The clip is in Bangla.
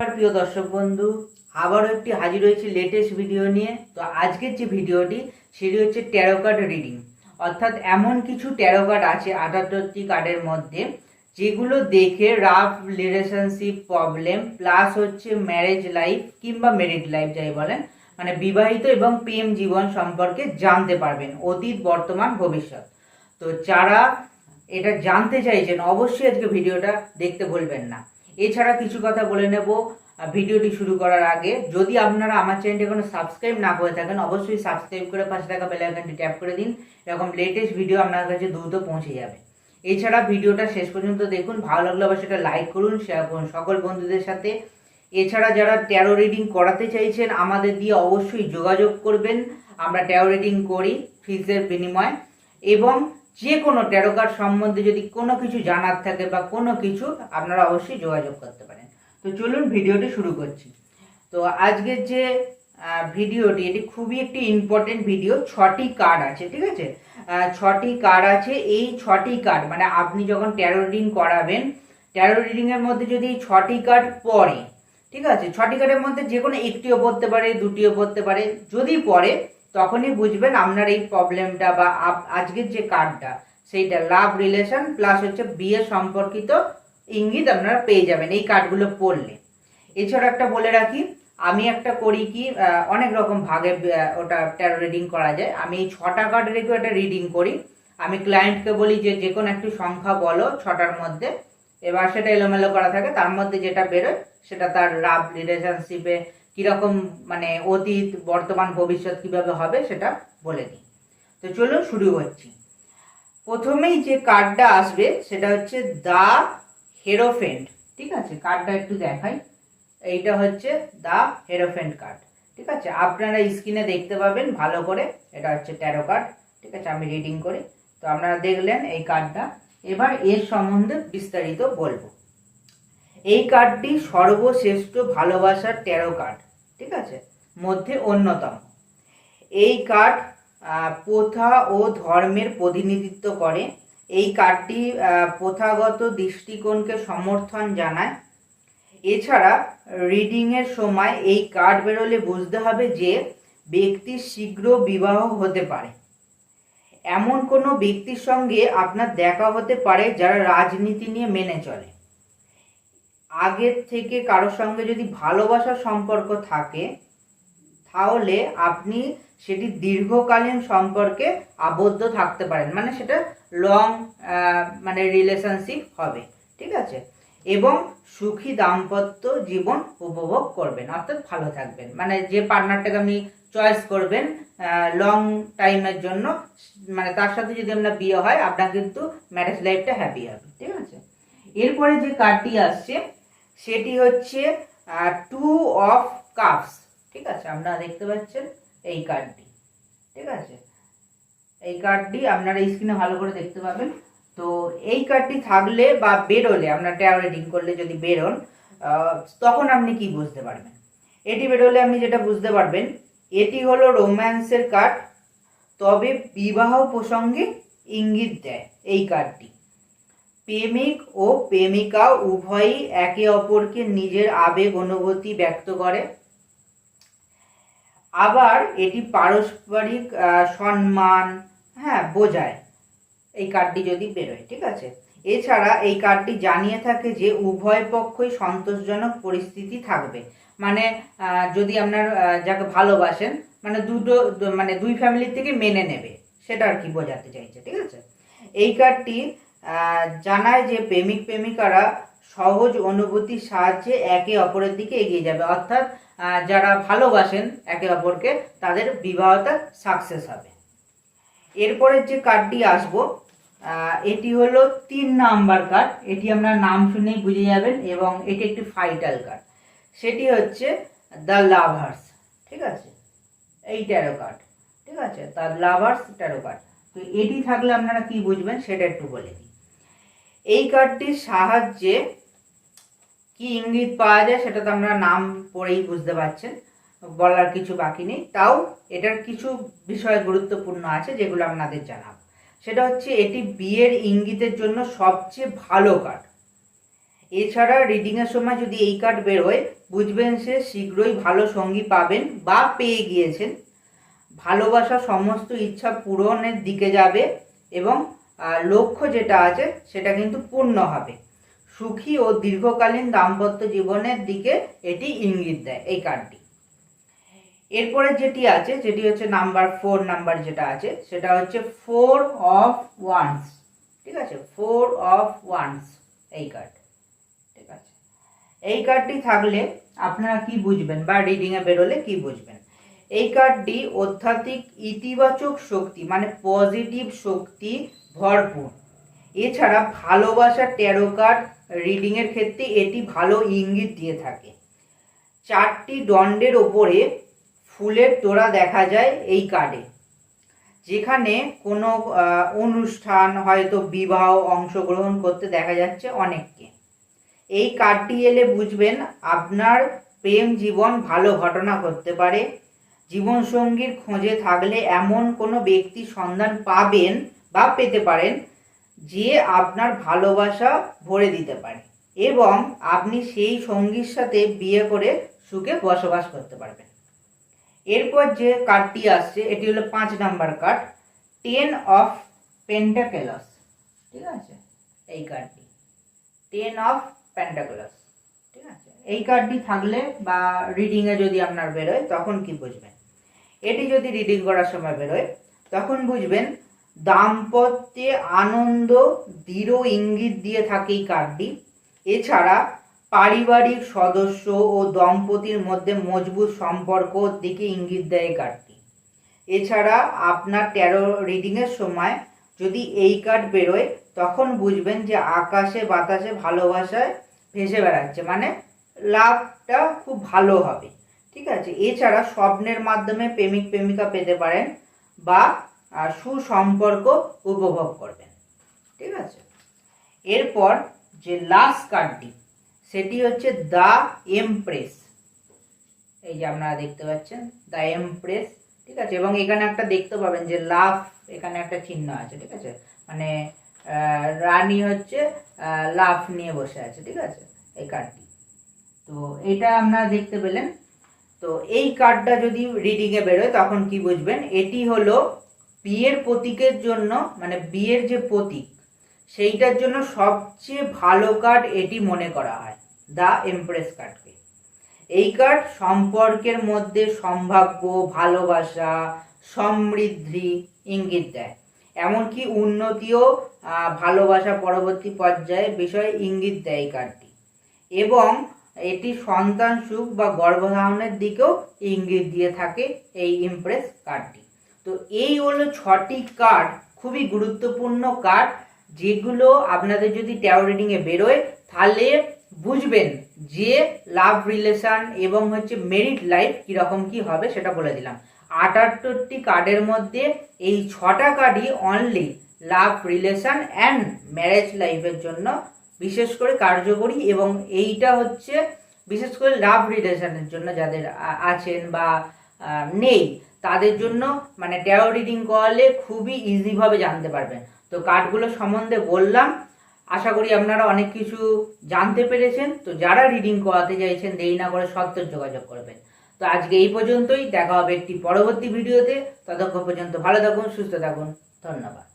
নমস্কার প্রিয় দর্শক বন্ধু। আবারও একটি হাজির হয়েছে লেটেস্ট ভিডিও নিয়ে। তো আজকের যে ভিডিওটি সেটি হচ্ছে ট্যারো কার্ড রিডিং অর্থাৎ এমন কিছু ট্যারো কার্ড আছে আটাত্তরটি কার্ডের মধ্যে, যেগুলো দেখে রাফ রিলেশনশিপ প্রবলেম প্লাস হচ্ছে ম্যারেজ লাইফ কিংবা মেরিড লাইফ যাই বলেন মানে বিবাহিত এবং প্রেম জীবন সম্পর্কে জানতে পারবেন অতীত, বর্তমান, ভবিষ্যৎ। তো যারা এটা জানতে চাইছেন, অবশ্যই আজকে ভিডিওটা দেখতে ভুলবেন না। এছাড়া কিছু কথা বলে নেব। ভিডিওটি শুরু করার আগে, যদি আপনারা আমার চ্যানেলটি এখনও সাবস্ক্রাইব না করে থাকেন, অবশ্যই সাবস্ক্রাইব করে পাশে থাকা বেল আইকনটি ট্যাপ করে দিন, এরকম লেটেস্ট ভিডিও আপনার কাছে দ্রুত পৌঁছে যাবে। এছাড়া ভিডিওটা শেষ পর্যন্ত দেখুন, ভালো লাগলে অবশ্যই সেটা লাইক করুন শেয়ার করুন সকল বন্ধুদের সাথে। এছাড়া যারা ট্যারো রিডিং করাতে চাইছেন, আমাদের দিয়ে অবশ্যই যোগাযোগ করবেন। আমরা ট্যারো রিডিং করি ফিজের বিনিময়ে। এবং যে কোনো ট্যারো কার্ড সম্বন্ধে যদি কোনো কিছু জানার থাকে বা কোনো কিছু, আপনারা অবশ্যই যোগাযোগ করতে পারেন। তো চলুন ভিডিওটি শুরু করছি। তো আজকের যে ভিডিওটি, এটি খুবই একটি ইম্পর্টেন্ট ভিডিও ছটি কার্ড আছে, ঠিক আছে? ছটি কার্ড আছে, এই ছটি কার্ড মানে আপনি যখন ট্যারো রিডিং করাবেন ট্যারো রিডিং এর মধ্যে যদি ছটি কার্ড পড়ে, ঠিক আছে? ছটি কার্ডের মধ্যে যে কোনো একটিও পড়তে পারে, দুটিও পড়তে পারে, যদি পড়ে তখনই বুঝবেন আপনার এই প্রবলেমটা বা আজকের যে কার্ডটা সেইটা লাভ রিলেশন প্লাস হচ্ছে বিয়ে সম্পর্কিত ইঙ্গিত আপনারা পেয়ে যাবেন এই কার্ডগুলো পড়লে। এছাড়া একটা বলে রাখি, আমি একটা করি কি অনেক রকম ভাগে ওটা ট্যারো রিডিং করা যায়। আমি এই ছটা কার্ড রেখেও একটা রিডিং করি। আমি ক্লায়েন্টকে বলি যে যে কোনো একটি সংখ্যা বলো ছটার মধ্যে। এবার সেটা এলোমেলো করা থাকে, তার মধ্যে যেটা বেরোয় সেটা তার লাভ রিলেশনশিপে কীরকম মানে অতীত, বর্তমান, ভবিষ্যৎ কীভাবে হবে সেটা বলে দিই। তো চলুন শুরু করছি। প্রথমেই যে কার্ডটা আসবে সেটা হচ্ছে দা হেরোফেন্ট ঠিক আছে? কার্ডটা একটু দেখাই। এইটা হচ্ছে দা হেরোফেন্ট কার্ড ঠিক আছে? আপনারা স্ক্রিনে দেখতে পাবেন, ভালো করে। এটা হচ্ছে ট্যারো কার্ড ঠিক আছে? আমি রিডিং করি। তো আপনারা দেখলেন এই কার্ডটা এবার এর সম্বন্ধে বিস্তারিত বলব। এই কার্ডটি সর্বশ্রেষ্ঠ ভালোবাসার ট্যারো কার্ড ঠিক আছে? মধ্যে অন্যতম। এই কার্ড প্রথা ও ধর্মের প্রতিনিধিত্ব করে। এই কার্ডটি প্রথাগত দৃষ্টিকোণকে সমর্থন জানায়। এছাড়া, রিডিংয়ের সময় এই কার্ড বেরোলে বুঝতে হবে যে ব্যক্তির শীঘ্র বিবাহ হতে পারে। এমন কোনো ব্যক্তির সঙ্গে আপনার দেখা হতে পারে যারা রাজনীতি নিয়ে মেনে চলে। আগের থেকে কারোর সঙ্গে যদি ভালোবাসার সম্পর্ক থাকে, তাহলে আপনি সেটি দীর্ঘকালীন সম্পর্কে আবদ্ধ থাকতে পারেন। মানে সেটা লং মানে রিলেশনশিপ হবে। ঠিক আছে? এবং সুখী দাম্পত্য জীবন উপভোগ করবেন। অর্থাৎ ভালো থাকবেন। মানে যে পার্টনারটাকে আপনি চয়েস করবেন লং টাইমের জন্য মানে তার সাথে যদি আপনার বিয়ে হয়, আপনার কিন্তু ম্যারেজ লাইফটা হ্যাপি হবে। ঠিক আছে? এরপরে যে কার্ডটি আসছে সেটি হচ্ছে টু অফ কাপস ঠিক আছে, আপনারা দেখতে পাচ্ছেন এই কার্ডটি ঠিক আছে? এই কার্ডটি আপনারা স্ক্রিনে ভালো করে দেখতে পাবেন। তো এই কার্ডটি থাকলে বা বেরোলে, আপনার ট্যারো রিডিং করলে যদি বেরোন তখন আপনি কি বুঝতে পারবেন? এটি বেরোলে আপনি যেটা বুঝতে পারবেন, এটি হলো রোম্যান্সের কার্ড তবে বিবাহ প্রসঙ্গে ইঙ্গিত দেয় এই কার্ডটি প্রেমিক ও প্রেমিকা উভয়ই একে অপরকে নিজের আবেগ অনুভূতি ব্যক্ত করে। আবার এটি পারস্পরিক সম্মান হ্যাঁ বোঝায়। এই কার্ডটি যদি বেরোয়, ঠিক আছে? এছাড়া এই কার্ডটি জানিয়ে থাকে যে উভয় পক্ষই সন্তোষজনক পরিস্থিতি থাকবে। মানে যদি আপনার যাকে ভালোবাসেন মানে দুটো মানে দুই ফ্যামিলির থেকে মেনে নেবে। সেটা আর কি বোঝাতে চাইছে, ঠিক আছে? এই কার্ডটি জানায় যে প্রেমিক প্রেমিকারা সহজ অনুভূতির সাহায্যে একে অপরের দিকে এগিয়ে যাবে। অর্থাৎ যারা ভালোবাসেন একে অপরকে, তাদের বিবাহটা সাকসেস হবে। এরপরের যে কার্ডটি আসব এটি হলো তিন নাম্বার কার্ড এটি আপনার নাম শুনেই বুঝে যাবেন এবং এটি একটি ফাইটাল কার্ড সেটি হচ্ছে দ্য লাভার্স ঠিক আছে? এই ট্যারো কার্ড ঠিক আছে? দ্য লাভার্স ট্যারো কার্ড তো এটি থাকলে আপনারা কি বুঝবেন, সেটা একটু বলে দিই। এই কার্ডটির সাহায্যে কি ইঙ্গিত পাওয়া যায় সেটা তো আমরা নাম পড়েই বুঝতে পারছেন, বলার কিছু বাকি নেই। তাও এটার কিছু বিষয় গুরুত্বপূর্ণ আছে যেগুলো আপনাদের জানাব। সেটা হচ্ছে এটি বিয়ের ইঙ্গিতের জন্য সবচেয়ে ভালো কার্ড। এছাড়া রিডিংয়ের সময় যদি এই কার্ড বেরোয়, বুঝবেন সে শীঘ্রই ভালো সঙ্গী পাবেন বা পেয়ে গিয়েছেন। ভালোবাসা সমস্ত ইচ্ছা পূরণের দিকে যাবে এবং লক্ষ্য যেটা আছে, সেটা কিন্তু পূর্ণ হবে। সুখী ও দীর্ঘকালীন দাম্পত্য জীবনের দিকে এটি ইঙ্গিত দেয় এই কার্ডটি। এরপরে যেটি আছে, যেটি হচ্ছে নাম্বার ফোর, নাম্বার যেটা আছে, সেটা হচ্ছে ফোর অফ ওয়ান্স। ঠিক আছে? ফোর অফ ওয়ান্স এই কার্ড। ঠিক আছে? এই কার্ডটি থাকলে আপনারা কি বুঝবেন বা রিডিংয়ে বেরোলে কি বুঝবেন? এই কার্ডটি অত্যাধিক ইতিবাচক শক্তি মানে পজিটিভ শক্তি ভরপুর। এছাড়া ভালোবাসা ট্যারো কার্ড রিডিংয়ের ক্ষেত্রে এটি ভালো ইঙ্গিত দিয়ে থাকে। চারটি দণ্ডের ওপরে ফুলের তোড়া দেখা যায় এই কার্ডে যেখানে কোনো অনুষ্ঠান, হয়তো বিবাহ, অংশগ্রহণ করতে দেখা যাচ্ছে অনেককে। এই কার্ডটি এলে বুঝবেন আপনার প্রেম জীবন ভালো ঘটনা করতে পারে। জীবনসঙ্গীর খোঁজে থাকলে এমন কোনো ব্যক্তি সন্ধান পাবেন বা পেতে পারেন যে আপনার ভালোবাসা ভরে দিতে পারে এবং আপনি সেই সঙ্গীর সাথে বিয়ে করে সুখে বসবাস করতে পারবেন। এরপর যে কার্ডটি আসছে, এটি হলো পাঁচ number card ten of pentacles ঠিক আছে? এই কার্ডটি টেন অফ পেন্টাকেলস ঠিক আছে? এই কার্ডটি থাকলে বা রিডিংয়ে যদি আপনার বেরোয়, তখন কি বুঝবেন? এটি যদি রিডিং করার সময় বেরোয়, তখন বুঝবেন দাম্পত্যে আনন্দ দৃঢ় ইঙ্গিত দিয়ে থাকে এই কার্ডটি এছাড়া পারিবারিক সদস্য ও দম্পতির মধ্যে মজবুত সম্পর্ক দিকে ইঙ্গিত দেয় কার্ডটি এছাড়া আপনার ট্যারো রিডিংয়ের সময় যদি এই কার্ড বেরোয়, তখন বুঝবেন যে আকাশে বাতাসে ভালোবাসায় ভেসে বেড়াচ্ছে মানে লাভটা খুব ভালো হবে। ঠিক আছে? এছাড়া স্বপ্নের মাধ্যমে প্রেমিক, প্রেমিকা পেতে পারেন বা সুসম্পর্ক উপভোগ করবেন। ঠিক আছে? এরপর যে লাস্ট কার্ডটি সেটি হচ্ছে দ্য এমপ্রেস এই যে আপনারা দেখতে পাচ্ছেন দ্য এমপ্রেস ঠিক আছে? এবং এখানে একটা দেখতে পাবেন যে লাভ এখানে একটা চিহ্ন আছে, ঠিক আছে? মানে রানী হচ্ছে লাভ নিয়ে বসে আছে, ঠিক আছে? এই কার্ডটি তো এটা আপনারা দেখতে পেলেন। তো এই কার্ডটা যদি রিডিংয়ে বেরোয়, তখন কি বুঝবেন? এটি হলো বিয়ের প্রতীকের জন্য মানে বিয়ের যে প্রতীক, সেইটার জন্য সবচেয়ে ভালো কার্ড এটি মনে করা হয় দ্য এমপ্রেস কার্ডকে এই কার্ড সম্পর্কের মধ্যে সম্ভাব্য, ভালোবাসা, সমৃদ্ধি ইঙ্গিত দেয়। এমনকি উন্নতিও ভালোবাসা পরবর্তী পর্যায়ে বিষয়ে ইঙ্গিত দেয় এই কার্ডটি এবং এটি সন্তান সুখ বা গর্ভধারণের দিকেও ইঙ্গিত দিয়ে থাকে এই ইমপ্রেস কার্ডটি তো এই হলো ছটি কার্ড খুবই গুরুত্বপূর্ণ কার্ড যেগুলো আপনাদের যদি ট্যারো রিডিংয়ে বেরোয়, তাহলে বুঝবেন যে লাভ রিলেশন এবং হচ্ছে মেরিট লাইফ কীরকম কি হবে সেটা বলে দিলাম। আটাত্তরটি কার্ডের মধ্যে এই ছটা কার্ডই only love relation and marriage লাইফের জন্য বিশেষ করে কার্যকরী এবং এইটা হচ্ছে বিশেষ করে লাভ রিলেশনের জন্য যাদের আছেন বা নেই, তাদের জন্য মানে ট্যারো রিডিং করালে খুবই ইজিভাবে জানতে পারবেন। তো কার্ডগুলো সম্বন্ধে বললাম, আশা করি আপনারা অনেক কিছু জানতে পেরেছেন। তো যারা রিডিং করাতে চাইছেন, দেরি না করে সত্তর যোগাযোগ করবেন। তো আজকে এই পর্যন্তই, দেখা হবে একটি পরবর্তী ভিডিওতে ততক্ষণ পর্যন্ত ভালো থাকুন, সুস্থ থাকুন। ধন্যবাদ।